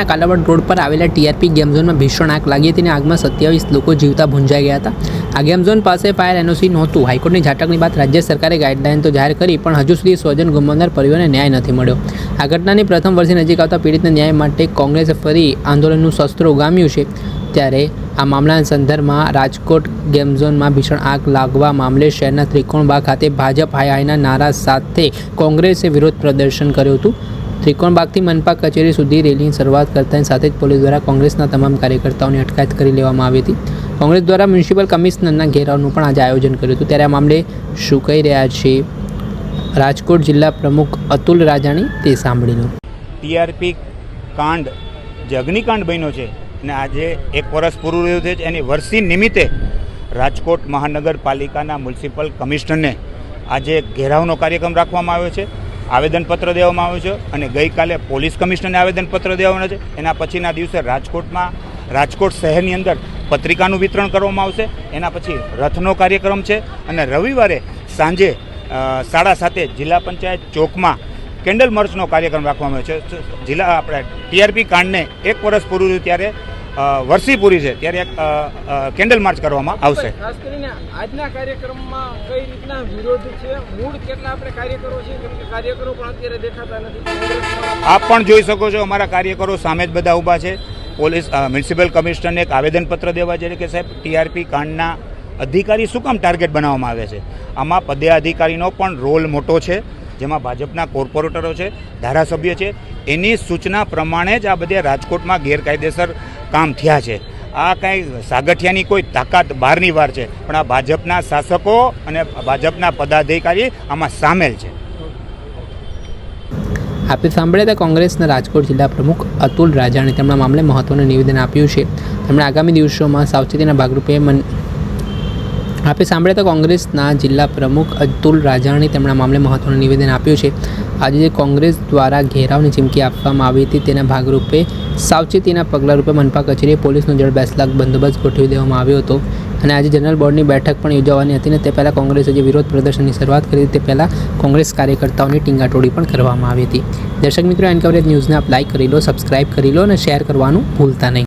Kalavad road પર આવેલા TRP game ઝોનમાં ભીષણ આગ લાગી હતી અને આગમાં સત્યાવીસ લોકો જીવતા ભૂંજાઈ ગયા હતા. આ ગેમ ઝોન પાસે ફાયર એનઓસી નહોતું. હાઈકોર્ટની ઝાટકની બાદ રાજ્ય સરકારે ગાઈડલાઇન તો જાહેર કરી, પણ હજુ સુધી સ્વજન ગુમાવનાર પરિવારને ન્યાય નથી મળ્યો. આ ઘટનાની પ્રથમ વર્ષે નજીક આવતા પીડિતને ન્યાય માટે કોંગ્રેસે ફરી આંદોલનનું શસ્ત્ર ઉગામ્યું છે. ત્યારે આ મામલાના સંદર્ભમાં રાજકોટ ગેમ ઝોનમાં ભીષણ આગ લાગવા મામલે શહેરના ત્રિકોણબાગ ખાતે ભાજપ હાય હાયના નારા સાથે કોંગ્રેસે વિરોધ પ્રદર્શન કર્યું હતું. ત્રિકોણબાગથી મનપા કચેરી સુધી રેલીની શરૂઆત કરતાની સાથે જ પોલીસ દ્વારા કોંગ્રેસના તમામ કાર્યકર્તાઓની અટકાયત કરી લેવામાં આવી હતી. કોંગ્રેસ દ્વારા મ્યુનિસિપલ કમિશનરના ઘેરાવનું પણ આજે આયોજન કર્યું હતું. ત્યારે આ મામલે શું કહી રહ્યા છે? રાજકોટ જિલ્લા પ્રમુખ અતુલ રાજાણી તે સાંભળી લો ટીઆરપી કાંડ જે અગ્નિકાંડ બન્યો છે અને આજે એક વર્ષ પૂરું રહ્યું છે એની વર્ષી નિમિત્તે રાજકોટ મહાનગરપાલિકાના મ્યુનિસિપલ કમિશનરને આજે ઘેરાવનો કાર્યક્રમ રાખવામાં આવ્યો છે. આવેદનપત્ર દેવામાં આવ્યું છે અને ગઈકાલે પોલીસ કમિશનરને આવેદનપત્ર દેવાના છે. એના પછીના દિવસે રાજકોટમાં, રાજકોટ શહેરની અંદર પત્રિકાનું વિતરણ કરવામાં આવશે. એના પછી રથનો કાર્યક્રમ છે અને રવિવારે સાંજે સાડા સાતે જિલ્લા પંચાયત ચોકમાં કેન્ડલ મર્ચનો કાર્યક્રમ રાખવામાં આવ્યો છે. જિલ્લા આપણે ટીઆરપી કાંડને એક વર્ષ પૂરું થયું ત્યારે વર્ષી પૂરી છે. ત્યારે એક કેન્ડલ માર્ચ કરવામાં આવશે. ખાસ કરીને આજના કાર્યક્રમમાં કઈ રીતના વિરોધ છે? મૂળ કેટલા આપણે કાર્યકરો છે? કેમ કે કાર્યકરો પણ અત્યારે દેખાતા નથી. આપ પણ જોઈ શકો છો અમારા કાર્યકરો સામે જ બધા ઊભા છે. પોલીસ મ્યુનિસિપલ કમિશનરને એક આવેદનપત્ર દેવા છે કે સાહેબ ટીઆરપી કાંડના અધિકારી શું કામ ટાર્ગેટ બનાવવામાં આવે છે? આમાં પદે અધિકારીનો પણ રોલ મોટો છે. જેમાં ભાજપના કોર્પોરેટરો છે, ધારાસભ્ય છે, એની સૂચના પ્રમાણે જ આ બધા રાજકોટમાં ગેરકાયદેસર કામ થયા છે. આ કાંઈ સાગઠિયાની કોઈ તાકાત બહારની વાર છે, પણ આ ભાજપના શાસકો અને ભાજપના પદાધિકારી આમાં સામેલ છે. આપે સાંભળ્યા હતા કોંગ્રેસના રાજકોટ જિલ્લા પ્રમુખ અતુલ રાજાણે. તેમના મામલે મહત્વનું નિવેદન આપ્યું છે. તેમણે આગામી દિવસોમાં સાવચેતીના ભાગરૂપે આપે સાંભળ્યા તો કોંગ્રેસના જિલ્લા પ્રમુખ અતુલ રાજાણી તેમના મામલે મહત્વનું નિવેદન આપ્યું છે. આજે જે કોંગ્રેસ દ્વારા ઘેરાવની ચીમકી આપવામાં આવી હતી તેના ભાગરૂપે સાવચેતીના પગલા રૂપે મનપા કચેરીએ પોલીસનો જળ બેસલા બંદોબસ્ત ગોઠવી દેવામાં આવ્યો હતો અને આજે જનરલ બોર્ડની બેઠક પણ યોજાવાની હતી ને તે પહેલાં કોંગ્રેસે જે વિરોધ પ્રદર્શનની શરૂઆત કરી તે પહેલાં કોંગ્રેસ કાર્યકર્તાઓની ટીંગાટોળી પણ કરવામાં આવી હતી. દર્શક મિત્રો, એન કવરેજ ન્યૂઝને આપ લાઇક કરી લો સબસ્ક્રાઇબ કરી લો અને શેર કરવાનું ભૂલતા નહીં.